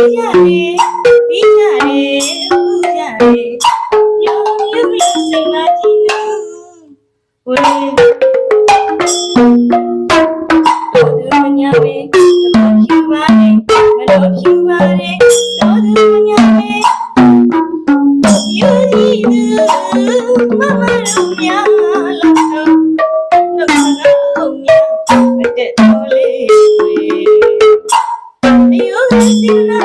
ကြရေပြီးကြရေဦးကြရေညုံညုံလို့စိတ်မကြည့်လို့ဝေတို့သူမညာပဲတို့ဖြူပါလေမလို့ဖြူပါလေတို့သူမညာပဲ You need mama lo ya lo no no no ya me te dole You need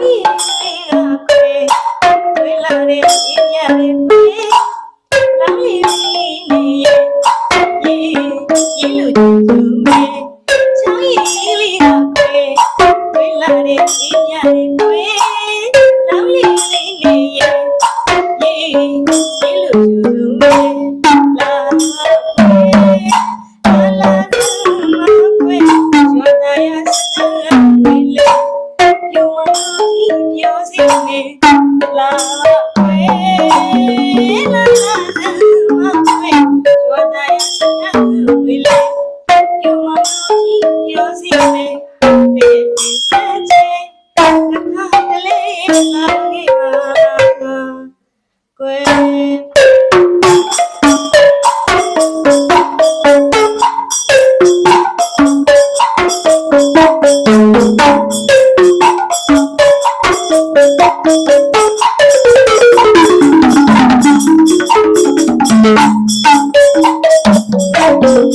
caminhei. la, la, la.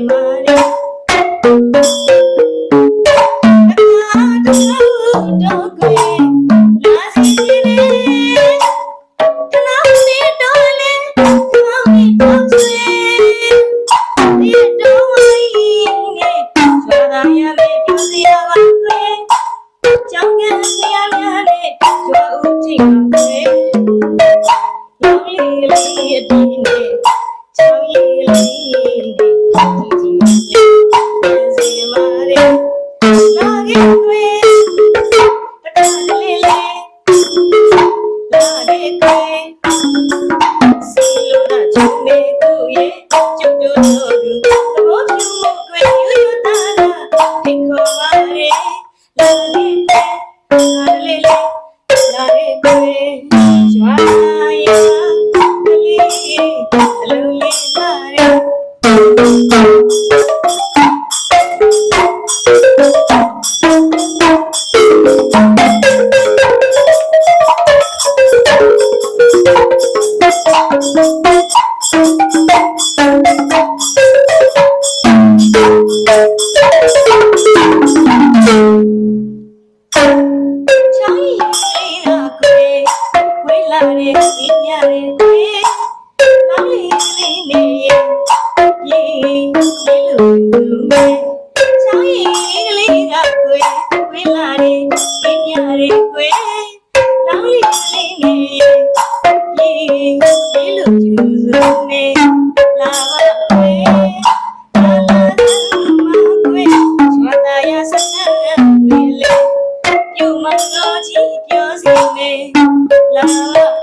my ချောင်း la la